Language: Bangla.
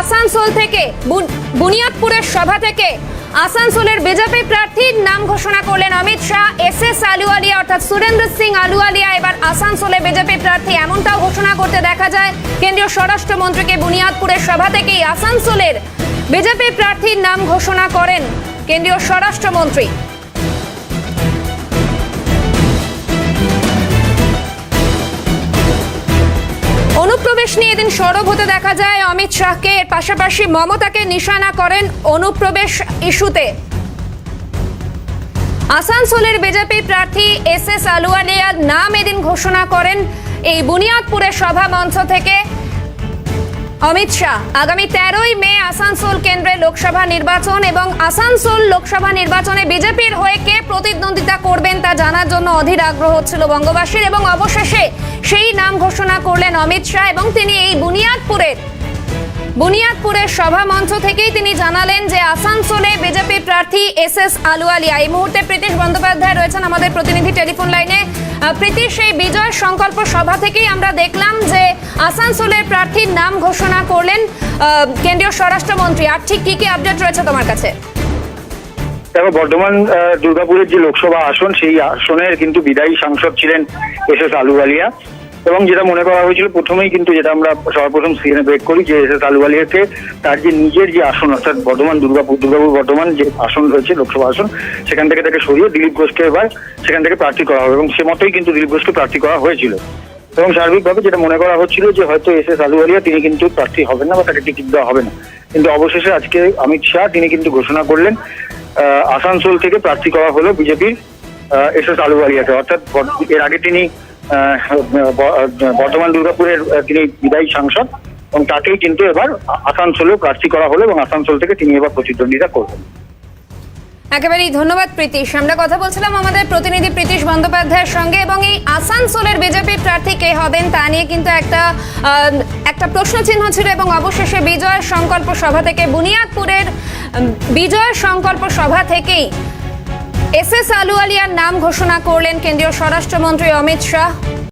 আসানসোল থেকে বুনিয়াদপুরের সভা থেকে। আসানসোলের বিজেপি প্রার্থীর নাম ঘোষণা করলেন অমিত শাহ। এস এস আলুয়ালিয়া অর্থাৎ সুরেন্দ্র সিং আলুয়ালিয়া এবার আসানসোলে বিজেপি প্রার্থী এমনটাও ঘোষণা করতে দেখা যায়। কেন্দ্রীয় স্বরাষ্ট্রমন্ত্রীকে বুনিয়াদপুরের সভা থেকেই আসানসোলের বিজেপি প্রার্থীর নাম ঘোষণা করেন কেন্দ্রীয় স্বরাষ্ট্রমন্ত্রী। অনুপ্রবেশ নিয়ে এদিন সরব হতে দেখা যায় অমিত শাহকে। এর পাশাপাশি মমতাকে নিশানা করেন অনুপ্রবেশ ইস্যুতে। আসানসোলের বিজেপি প্রার্থী এস এস আলুয়ালিয়ার নাম এদিন ঘোষণা করেন। এই বুনিয়াদপুরের সভা মঞ্চ থেকে অমিত শাহ, আগামী তেরোই মে আসানসোল কেন্দ্রে লোকসভা নির্বাচন এবং আসানসোল লোকসভা নির্বাচনে বিজেপির হয়ে কে প্রতিদ্বন্দ্বিতা করবেন তা জানার জন্য অধীর আগ্রহ হচ্ছিল বঙ্গবাসীর এবং অবশেষে সেই নাম ঘোষণা করলেন অমিত শাহ এবং তিনি এই বুনিয়াদপুরের বুনিয়াদপুরের সভা মঞ্চ থেকেই তিনি জানালেন যে আসানসোলে বিজেপি প্রার্থী এস এস আলুয়ালিয়া। এই মুহূর্তে প্রীতিশ বন্দ্যোপাধ্যায় রয়েছেন আমাদের প্রতিনিধি টেলিফোন লাইনে। আহ, সেই বিজয় সংকল্প সভা থেকেই আমরা দেখলাম যে আসানসোলের প্রার্থীর নাম ঘোষণা করলেন কেন্দ্রীয় স্বরাষ্ট্রমন্ত্রী। আর ঠিক কি কি আপডেট রয়েছে তোমার কাছে? দেখো বর্ধমান দুর্গাপুরের যে লোকসভা আসন সেই আসনের কিন্তু বিদায়ী সাংসদ ছিলেন এস এস আলুওয়ালিয়া। এবং যেটা মনে করা হয়েছিল প্রথমেই কিন্তু যেটা আমরা সর্বপ্রথম সিএনএ ব্রেক করি যে এস এস আলুওয়ালিয়াকে তার যে নিজের যে আসন, অর্থাৎ বর্ধমান দুর্গাপুর দুর্গাপুর বর্ধমান যে আসন রয়েছে, লোকসভা আসন, সেখান থেকে তাকে সরিয়ে দিলীপ ঘোষকে এবার সেখান থেকে প্রার্থী করা হবে এবং সে মতোই কিন্তু দিলীপ ঘোষকে প্রার্থী করা হয়েছিল। এবং সার্বিকভাবে যেটা মনে করা হচ্ছিল যে হয়তো এস এস আলুওয়ালিয়া তিনি কিন্তু প্রার্থী হবেন না বা তাকে টিকিট দেওয়া হবে না। কিন্তু অবশেষে আজকে অমিত শাহ তিনি কিন্তু ঘোষণা করলেন আসানসোল থেকে প্রার্থী করা হলো বিজেপির এস এস আলুওয়ালিয়াকে। অর্থাৎ এর আগে তিনি বর্ধমান দুর্গাপুরের তিনি বিদায়ী সাংসদ এবং তাকেই কিন্তু এবার আসানসোলেও প্রার্থী করা হলো এবং আসানসোল থেকে তিনি এবার প্রতিদ্বন্দ্বিতা করবেন। একেবারেই ধন্যবাদ প্রীতিশ। আমরা কথা বলছিলাম আমাদের প্রতিনিধি প্রীতিশ বন্দ্যোপাধ্যায়ের সঙ্গে এবং এই আসানসোলের বিজেপি প্রার্থী কে হবেন তা নিয়ে কিন্তু একটা একটা প্রশ্ন চিহ্ন ছিল এবং অবশেষে বিজয় সংকল্প সভা থেকে বুনিয়াদপুরের বিজয় সংকল্প সভা থেকেই এস এস আলুয়ালিয়ার নাম ঘোষণা করলেন কেন্দ্রীয় স্বরাষ্ট্রমন্ত্রী অমিত শাহ।